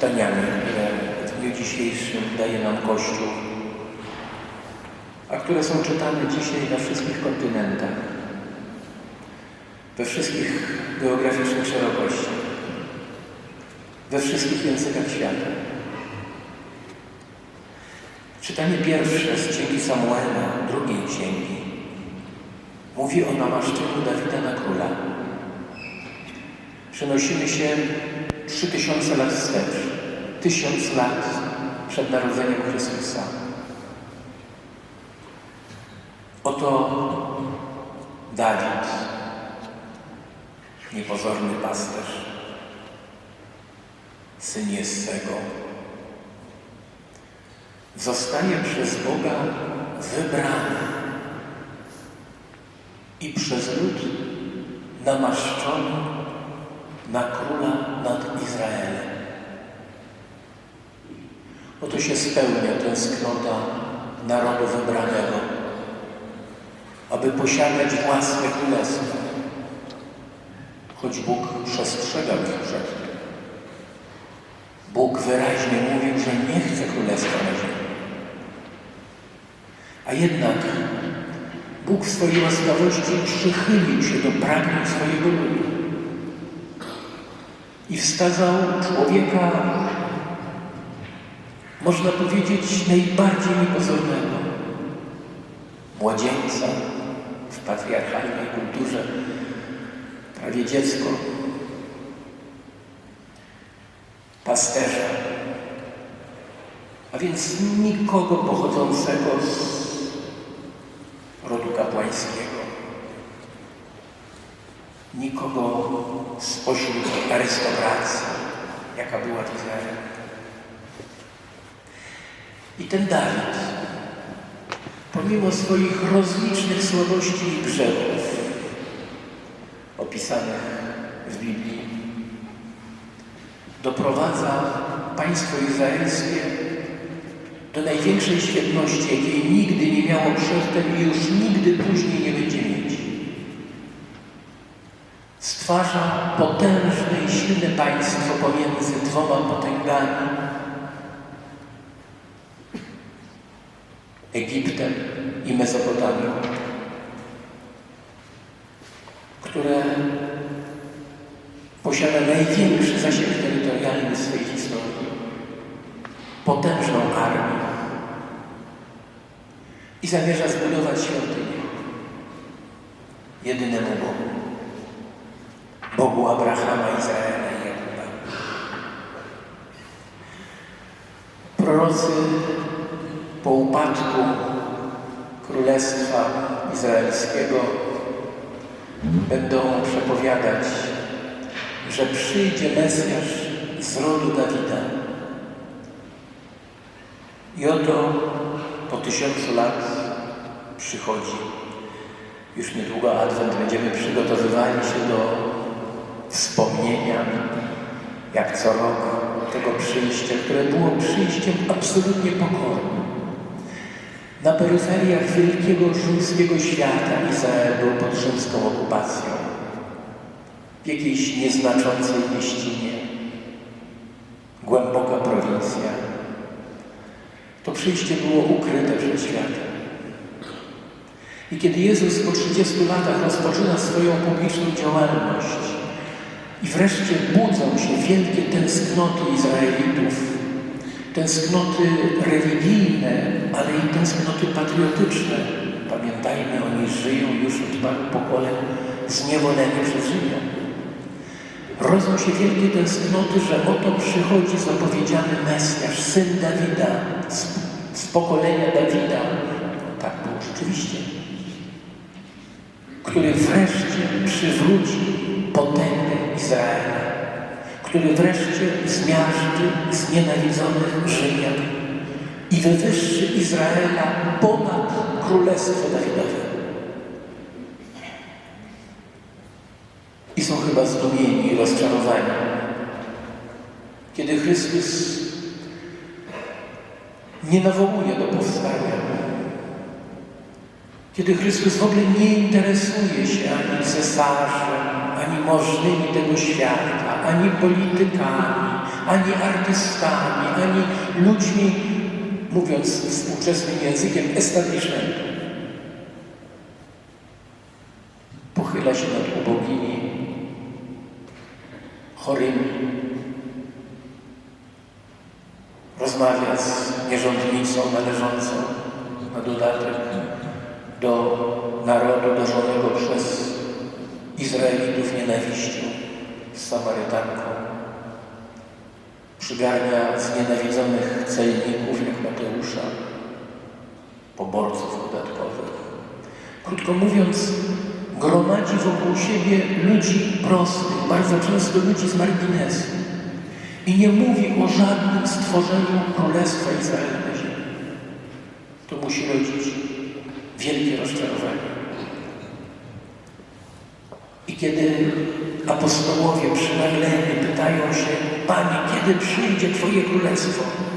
zadaniami, które w dniu dzisiejszym daje nam Kościół, a które są czytane dzisiaj na wszystkich kontynentach, we wszystkich geograficznych szerokościach, we wszystkich językach świata. Czytanie pierwsze z Księgi Samuela, drugiej księgi, mówi o namaszczeniu Dawida na króla. Przenosimy się 3000 lat wstecz, tysiąc lat przed narodzeniem Chrystusa. Oto Dawid, niepozorny pasterz, syn Jessego, zostaje przez Boga wybrany i przez lud namaszczony na króla nad Izraelem. Się spełnia tęsknota narodu wybranego, aby posiadać własne królestwo, choć Bóg przestrzegał ich tym. Bóg wyraźnie mówił, że nie chce królestwa na ziemi. A jednak Bóg w swojej łaskawości przychylił się do pragnień swojego ludu i wskazał człowieka, można powiedzieć, najbardziej niepozornego. Młodzieńca w patriarchalnej kulturze, prawie dziecko, pasterza, a więc nikogo pochodzącego z rodu kapłańskiego, nikogo spośród arystokracji, jaka była w Izraelu. I ten Dawid, pomimo swoich rozlicznych słabości i grzechów opisanych w Biblii, doprowadza państwo izraelskie do największej świetności, jakiej nigdy nie miało przedtem i już nigdy później nie będzie mieć. Stwarza potężne i silne państwo pomiędzy dwoma potęgami Egiptem i Mezopotamią, które posiada największy zasięg terytorialny swojej historii, potężną armię. I zamierza zbudować świątynię jedynemu Bogu, Bogu Abrahama, Izraela i Jakuba. Prorocy po upadku Królestwa Izraelskiego będą przepowiadać, że przyjdzie Mesjasz z rodu Dawida. I oto po tysiącu lat przychodzi. Już niedługo Adwent będziemy przygotowywali się do wspomnienia, jak co rok, tego przyjścia, które było przyjściem absolutnie pokornym. Na peryferiach wielkiego rzymskiego świata Izrael był pod rzymską okupacją. W jakiejś nieznaczącej mieścinie, głęboka prowincja. To przyjście było ukryte przed światem. I kiedy Jezus po 30 latach rozpoczyna swoją publiczną działalność i wreszcie budzą się wielkie tęsknoty Izraelitów, tęsknoty religijne, ale i tęsknoty patriotyczne. Pamiętajmy, oni żyją już od paru pokoleń zniewoleni przez Rzymian. Rodzą się wielkie tęsknoty, że oto przychodzi zapowiedziany Mesjasz, syn Dawida, z, z pokolenia Dawida. Tak było rzeczywiście. Który wreszcie przywróci potęgę Izraela, który wreszcie zmiażdży znienawidzonych Rzymian i wywyższy Izraela ponad królestwo Dawidowe. I są chyba zdumieni i rozczarowani, kiedy Chrystus nie nawołuje do powstania, kiedy Chrystus w ogóle nie interesuje się ani cesarzem, ani możnymi tego świata, ani politykami, ani artystami, ani ludźmi, mówiąc współczesnym językiem, establishmentu. Pochyla się nad ubogimi, chorymi, rozmawia z nierządnicą należącą na dodatek do narodu dążonego przez Izraelitów nienawiścią z Samarytanką. Przygarnia znienawidzonych celników jak Mateusza, poborców podatkowych. Krótko mówiąc, gromadzi wokół siebie ludzi prostych, bardzo często ludzi z marginesu. I nie mówi o żadnym stworzeniu Królestwa Izraela na ziemi. To musi rodzić wielkie rozczarowanie. I kiedy apostołowie przynagleni pytają się, Panie, kiedy przyjdzie Twoje Królestwo?